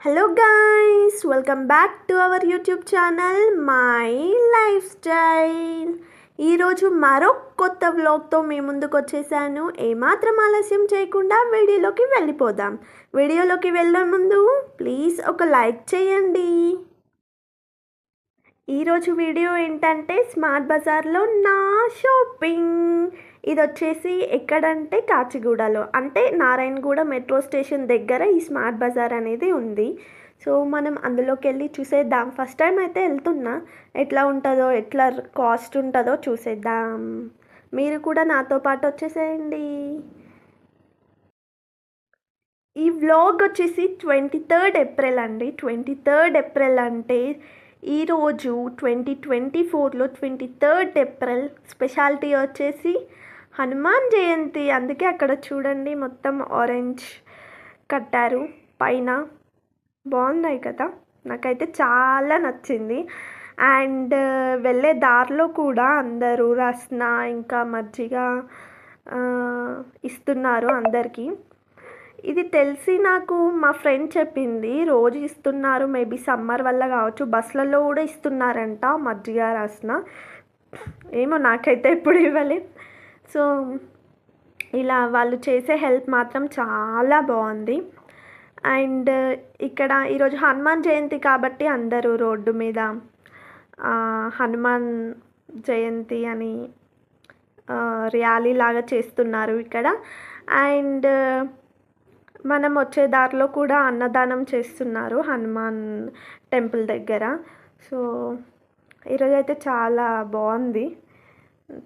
Hello guys welcome back to our YouTube channel my lifestyle ఈరోజు మరో కొత్త వ్లాగ్తో మీ ముందుకు వచ్చేసాను. ఏమాత్రం ఆలస్యం చేయకుండా వీడియోలోకి వెళ్ళిపోదాం. వీడియోలోకి వెళ్ళే ముందు ప్లీజ్ ఒక లైక్ చేయండి. ఈరోజు వీడియో ఏంటంటే స్మార్ట్ బజార్లో నా షాపింగ్. ఇది వచ్చేసి ఎక్కడంటే కాచిగూడలో. అంటే నారాయణగూడ మెట్రో స్టేషన్ దగ్గర ఈ స్మార్ట్ బజార్ అనేది ఉంది. సో మనం అందులోకి వెళ్ళి చూసేద్దాం. ఫస్ట్ టైం అయితే వెళ్తున్నా. ఎట్లా ఉంటుందో ఎట్లా కాస్ట్ ఉంటుందో చూసేద్దాం. మీరు కూడా నాతో పాటు వచ్చేసేయండి. ఈ వ్లాగ్ వచ్చేసి ట్వంటీ థర్డ్ ఏప్రిల్ అండి. ట్వంటీ థర్డ్ ఏప్రిల్ అంటే ఈరోజు ట్వంటీ ట్వంటీ ఫోర్లో ట్వంటీ థర్డ్ ఏప్రిల్ స్పెషాలిటీ వచ్చేసి హనుమాన్ జయంతి. అందుకే అక్కడ చూడండి మొత్తం ఆరెంజ్ కట్టారు. పైన బాగున్నాయి కదా? నాకైతే చాలా నచ్చింది. అండ్ వెళ్ళే దారిలో కూడా అందరూ రస్నా ఇంకా మజ్జిగ ఇస్తున్నారు అందరికీ. ఇది తెలిసి నాకు మా ఫ్రెండ్ చెప్పింది రోజు ఇస్తున్నారు మేబీ సమ్మర్ వల్ల కావచ్చు బస్సులలో కూడా ఇస్తున్నారంట మజ్జిగ రాసిన ఏమో నాకైతే ఎప్పుడు ఇవ్వలే. సో ఇలా వాళ్ళు చేసే హెల్ప్ మాత్రం చాలా బాగుంది. అండ్ ఇక్కడ ఈరోజు హనుమాన్ జయంతి కాబట్టి అందరూ రోడ్డు మీద హనుమాన్ జయంతి అని ర్యాలీ లాగా చేస్తున్నారు ఇక్కడ. అండ్ మనం వచ్చే దారిలో కూడా అన్నదానం చేస్తున్నారు హనుమాన్ టెంపుల్ దగ్గర. సో ఈరోజు అయితే చాలా బాగుంది.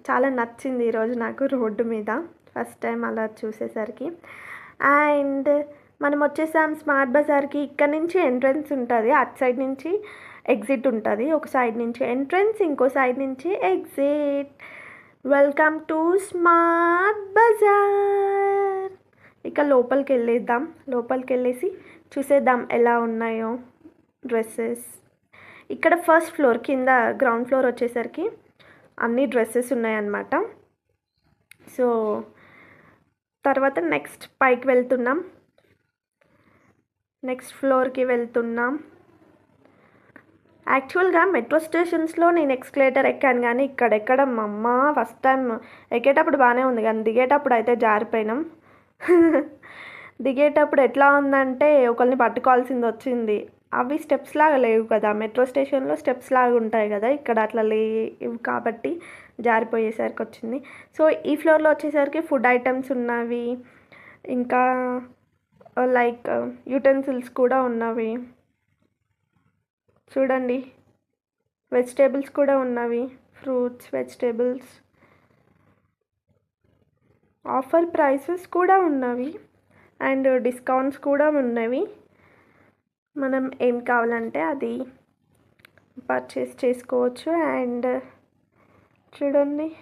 చాలా నచ్చింది ఈరోజు నాకు రోడ్డు మీద ఫస్ట్ టైం అలా చూసేసరికి. అండ్ మనం వచ్చేసాం స్మార్ట్ బజార్కి. ఇక్కడ నుంచి ఎంట్రన్స్ ఉంటుంది అటు సైడ్ నుంచి ఎగ్జిట్ ఉంటుంది ఒక సైడ్ నుంచి ఎంట్రన్స్ ఇంకో సైడ్ నుంచి exit. Welcome to Smart Bazaar! ఇక లోపలికి వెళ్ళేద్దాం లోపలికి వెళ్ళేసి చూసేద్దాం ఎలా ఉన్నాయో డ్రెస్సెస్. ఇక్కడ ఫస్ట్ ఫ్లోర్ కింద గ్రౌండ్ ఫ్లోర్ వచ్చేసరికి అన్ని డ్రెస్సెస్ ఉన్నాయన్నమాట. సో తర్వాత నెక్స్ట్ పైకి వెళ్తున్నాం. నెక్స్ట్ ఫ్లోర్కి వెళ్తున్నాం. యాక్చువల్గా మెట్రో స్టేషన్స్లో నేను ఎక్స్కలేటర్ ఎక్కాను కానీ ఇక్కడెక్కడ మా అమ్మ! ఫస్ట్ టైం ఎక్కేటప్పుడు బాగానే ఉంది కానీ దిగేటప్పుడు అయితే జారిపోయినాం. దిగేటప్పుడు ఎట్లా ఉందంటే ఒకరిని పట్టుకోవాల్సింది వచ్చింది. అవి స్టెప్స్ లాగా లేవు కదా. మెట్రో స్టేషన్లో స్టెప్స్ లాగా ఉంటాయి కదా. ఇక్కడ అట్లా లేవు కాబట్టి జారిపోయేసరికి వచ్చింది. సో ఈ ఫ్లోర్లో వచ్చేసరికి ఫుడ్ ఐటమ్స్ ఉన్నవి. ఇంకా లైక్ యూటెన్సిల్స్ కూడా ఉన్నవి. చూడండి. వెజిటేబుల్స్ కూడా ఉన్నవి. Fruits vegetables. ఆఫర్ ప్రైసెస్ కూడా ఉన్నవి అండ్ డిస్కౌంట్స్ కూడా ఉన్నవి. మనం ఏం కావాలంటే అది పర్చేస్ చేసుకోవచ్చు అండ్ చూడండి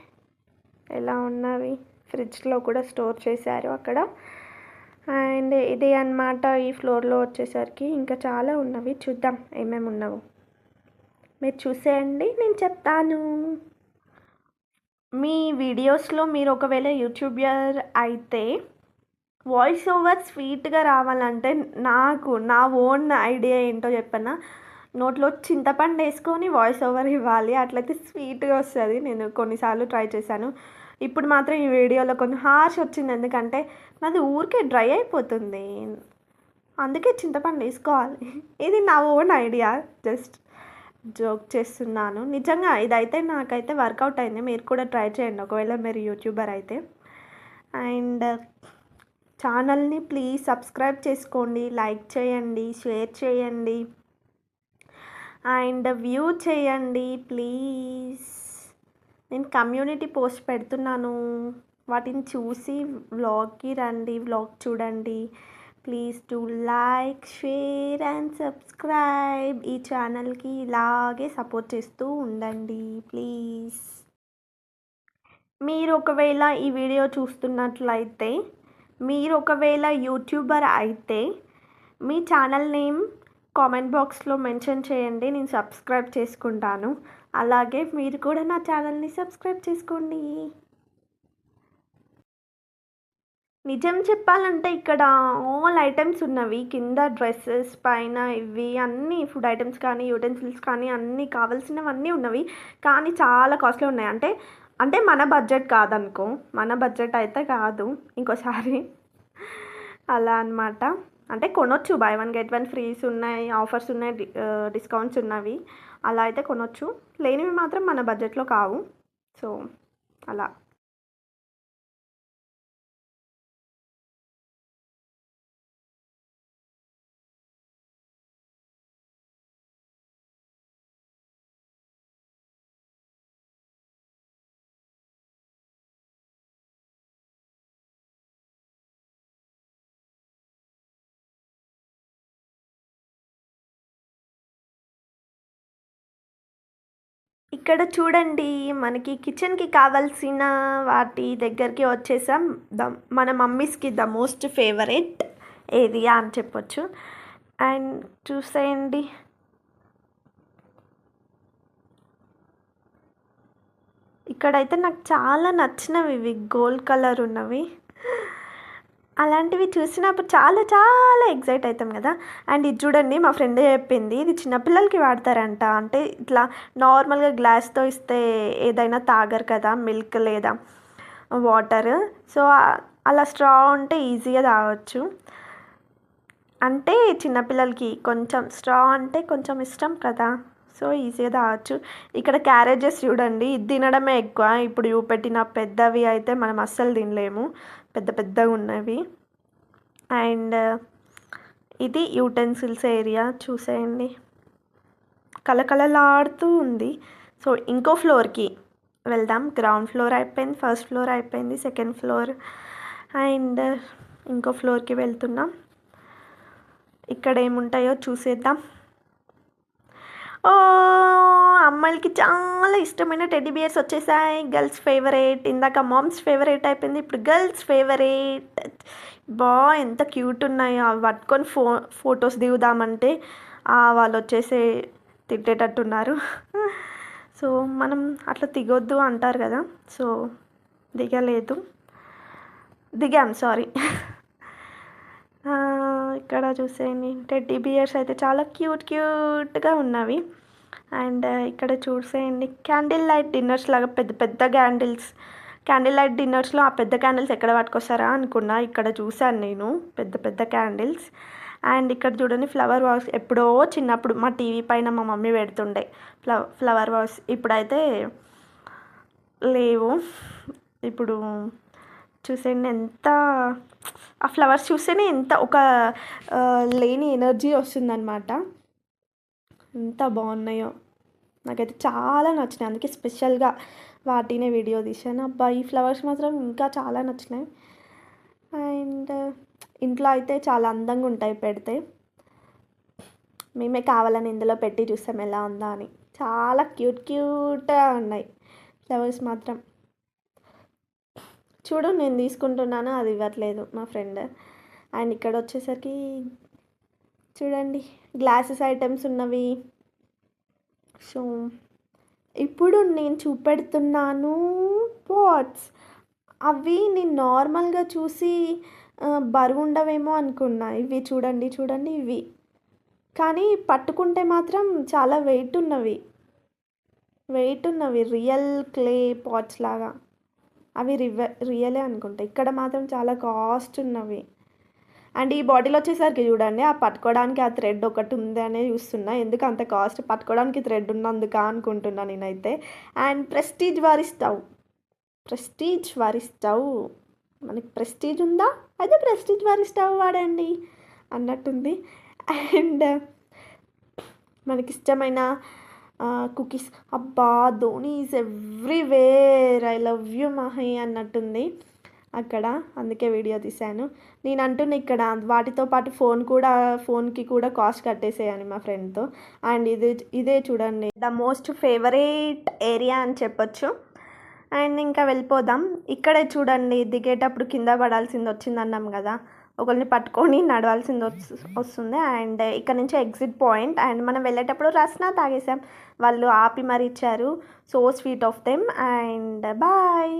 ఎలా ఉన్నవి. ఫ్రిడ్జ్లో కూడా స్టోర్ చేశారు అక్కడ. అండ్ ఇది అన్నమాట ఈ ఫ్లోర్లో వచ్చేసరికి ఇంకా చాలా ఉన్నవి. చూద్దాం ఏమేమి ఉన్నావు. మీరు చూసేయండి నేను చెప్తాను. మీ వీడియోస్లో మీరు ఒకవేళ యూట్యూబర్ అయితే వాయిస్ ఓవర్ స్వీట్గా రావాలంటే నాకు నా ఓన్ ఐడియా ఏంటో చెప్పనా? నోట్లో చింతపండు వేసుకొని వాయిస్ ఓవర్ ఇవ్వాలి. అట్లయితే స్వీట్గా వస్తుంది. నేను కొన్నిసార్లు ట్రై చేశాను. ఇప్పుడు మాత్రం ఈ వీడియోలో కొంచెం హార్ష్ వచ్చింది. ఎందుకంటే నాది ఊరికే డ్రై అయిపోతుంది. అందుకే చింతపండు వేసుకోవాలి. ఇది నా ఓన్ ఐడియా జస్ట్ జోక్ చేస్తున్నాను. నిజంగా ఇదైతే నాకైతే వర్కౌట్ అయింది. మీరు కూడా ట్రై చేయండి. ఒకవేళ మీరు యూట్యూబర్ అయితే. అండ్ ఛానల్ని ప్లీజ్ సబ్స్క్రైబ్ చేసుకోండి. లైక్ చేయండి. షేర్ చేయండి. అండ్ వ్యూ చేయండి. ప్లీజ్. నేను కమ్యూనిటీ పోస్ట్ పెడుతున్నాను. వాటిని చూసి వ్లాగ్కి రండి. వ్లాగ్ చూడండి. Please to like share and subscribe ఈ ఛానల్కి ఇలాగే సపోర్ట్ చేస్తూ ఉండండి ప్లీజ్ మీరు ఒకవేళ ఈ వీడియో చూస్తున్నట్లయితే మీరు ఒకవేళ యూట్యూబర్ అయితే మీ ఛానల్ నేమ్ కామెంట్ బాక్స్లో మెన్షన్ చేయండి నేను సబ్స్క్రైబ్ చేసుకుంటాను. అలాగే మీరు కూడా నా ఛానల్ని సబ్స్క్రైబ్ చేసుకోండి. నిజం చెప్పాలంటే ఇక్కడ ఆల్ ఐటమ్స్ ఉన్నవి. కింద డ్రెస్సెస్ పైన ఇవి అన్నీ ఫుడ్ ఐటమ్స్ కానీ యూటెన్సిల్స్ కానీ అన్నీ కావాల్సినవన్నీ ఉన్నవి. కానీ చాలా కాస్ట్లీ ఉన్నాయి. అంటే అంటే మన బడ్జెట్ కాదనుకో. మన బడ్జెట్ అయితే కాదు. ఇంకోసారి అలా అనమాట అంటే కొనొచ్చు. Buy one get one frees ఉన్నాయి. ఆఫర్స్ ఉన్నాయి. డిస్కౌంట్స్ ఉన్నవి. అలా అయితే కొనొచ్చు. లేనివి మాత్రం మన బడ్జెట్లో కావు. సో అలా. ఇక్కడ చూడండి మనకి కిచెన్కి కావాల్సిన వాటి దగ్గరికి వచ్చేసాం. ద మన మమ్మీస్కి ద మోస్ట్ ఫేవరెట్ ఏరియా అని చెప్పొచ్చు. అండ్ చూసేయండి. ఇక్కడైతే నాకు చాలా నచ్చినవి ఇవి. గోల్డ్ కలర్ ఉన్నవి. అలాంటివి చూసినప్పుడు చాలా చాలా ఎగ్జైట్ అవుతాం కదా. అండ్ ఇది చూడండి మా ఫ్రెండ్ చెప్పింది ఇది చిన్నపిల్లలకి వాడతారంట. అంటే ఇట్లా నార్మల్గా గ్లాస్తో ఇస్తే ఏదైనా తాగరు కదా మిల్క్ లేదా వాటర్. సో అలా స్ట్రా ఉంటే ఈజీగా తాగొచ్చు. అంటే చిన్నపిల్లలకి కొంచెం స్ట్రా అంటే కొంచెం ఇష్టం కదా. సో ఈజీగా తాగొచ్చు ఇక్కడ క్యారేజెస్ చూడండి ఇది తినడమే ఎక్కువ. ఇప్పుడు చూపెట్టిన పెద్దవి అయితే మనం అస్సలు తినలేము. పెద్ద పెద్దగా ఉన్నవి. అండ్ ఇది యూటెన్సిల్స్ ఏరియా చూసేయండి. కలకలలాడుతూ ఉంది. సో ఇంకో ఫ్లోర్కి వెళ్దాం. గ్రౌండ్ ఫ్లోర్ అయిపోయింది ఫస్ట్ ఫ్లోర్ అయిపోయింది సెకండ్ ఫ్లోర్. అండ్ ఇంకో ఫ్లోర్కి వెళ్తున్నాం. ఇక్కడ ఏముంటాయో చూసేద్దాం. అమ్మాయిలకి చాలా ఇష్టమైన టెడ్డీ బియర్స్ వచ్చేసాయి. Girls favourite. ఇందాక మామ్స్ ఫేవరెట్ అయిపోయింది. ఇప్పుడు గర్ల్స్ ఫేవరెట్. బా ఎంత క్యూట్ ఉన్నాయో. అవి పట్టుకొని ఫో ఫొటోస్ దిగుదామంటే వాళ్ళు వచ్చేసి తిట్టేటట్టున్నారు. సో మనం అట్లా దిగొద్దు అంటారు కదా. సో దిగలేదు. దిగాం సారీ. ఇక్కడ చూసేయండి. టెడ్డీ బియర్స్ అయితే చాలా క్యూట్ క్యూట్గా ఉన్నవి. అండ్ ఇక్కడ చూసేయండి. క్యాండిల్ లైట్ డిన్నర్స్ లాగా పెద్ద పెద్ద క్యాండిల్స్ క్యాండిల్ లైట్ డిన్నర్స్లో ఆ పెద్ద క్యాండిల్స్ ఎక్కడ పట్టుకొస్తారా అనుకున్నా. ఇక్కడ చూశాను నేను. పెద్ద పెద్ద క్యాండిల్స్ అండ్ ఇక్కడ చూడండి ఫ్లవర్ వాస్ ఎప్పుడో చిన్నప్పుడు మా టీవీ పైన మా మమ్మీ పెడుతుండే. ఫ్లవ ఫ్లవర్ వాస్ ఇప్పుడైతే లేవు. ఇప్పుడు చూసేయండి. ఎంత ఆ ఫ్లవర్స్ చూస్తేనే ఎంత ఒక లేని ఎనర్జీ వస్తుందన్నమాట. ఎంత బాగున్నాయో. నాకైతే చాలా నచ్చినాయి. అందుకే స్పెషల్గా వాటినే వీడియో తీసాను అబ్బా ఈ ఫ్లవర్స్ మాత్రం ఇంకా చాలా నచ్చినాయి. అండ్ ఇంట్లో అయితే చాలా అందంగా ఉంటాయి పెడితే. మేమే కావాలని ఇందులో పెట్టి చూస్తాం ఎలా ఉందా అని. చాలా క్యూట్ క్యూట్గా ఉన్నాయి. ఫ్లవర్స్ మాత్రం. చూడు నేను తీసుకుంటున్నాను? అది ఇవ్వట్లేదు మా ఫ్రెండ్. అండ్ ఇక్కడ వచ్చేసరికి చూడండి గ్లాసెస్ ఐటమ్స్ ఉన్నవి. సో ఇప్పుడు నేను చూపెడుతున్నాను పాట్స్. అవి నేను నార్మల్గా చూసి బరువు ఉండవేమో అనుకున్నా. ఇవి చూడండి చూడండి ఇవి. కానీ పట్టుకుంటే మాత్రం చాలా వెయిట్ ఉన్నవి. వెయిట్ ఉన్నవి రియల్ క్లే పాట్స్ లాగా. అవి రివ రియలే అనుకుంటా. ఇక్కడ మాత్రం చాలా కాస్ట్ ఉన్నవి. అండ్ ఈ బాటిల్ వచ్చేసరికి చూడండి ఆ పట్టుకోవడానికి ఆ థ్రెడ్ ఒకటి ఉంది అనే చూస్తున్నా. ఎందుకు అంత కాస్ట్? పట్టుకోవడానికి థ్రెడ్ ఉన్నందుక అనుకుంటున్నా నేనైతే. అండ్ ప్రెస్టీజ్ వారి స్టవ్. ప్రెస్టీజ్ వారి స్టవ్. మనకి ప్రెస్టీజ్ ఉందా? అయితే ప్రెస్టీజ్ వారి స్టవ్ వాడండి అన్నట్టుంది. అండ్ మనకి ఇష్టమైన కుకీస్ అబ్బా Dhoni is everywhere I love you Mahi అన్నట్టుంది అక్కడ. అందుకే వీడియో తీశాను. నేను అంటున్నా ఇక్కడ వాటితో పాటు ఫోన్ కూడా ఫోన్కి కూడా కాస్ట్ కట్టేసేయని మా ఫ్రెండ్తో అండ్ ఇది ఇదే చూడండి. ద మోస్ట్ ఫేవరెట్ ఏరియా అని చెప్పొచ్చు. అండ్ ఇంకా వెళ్ళిపోదాం. ఇక్కడే చూడండి దిగేటప్పుడు కింద పడాల్సింది వచ్చింది అన్నాం కదా. ఒకరిని పట్టుకొని నడవాల్సింది వస్తుంది. అండ్ ఇక్కడ నుంచి ఎగ్జిట్ పాయింట్. అండ్ మనం వెళ్ళేటప్పుడు రస్నా తాగేసాం వాళ్ళు ఆపి మరి ఇచ్చారు. So sweet of them. And bye.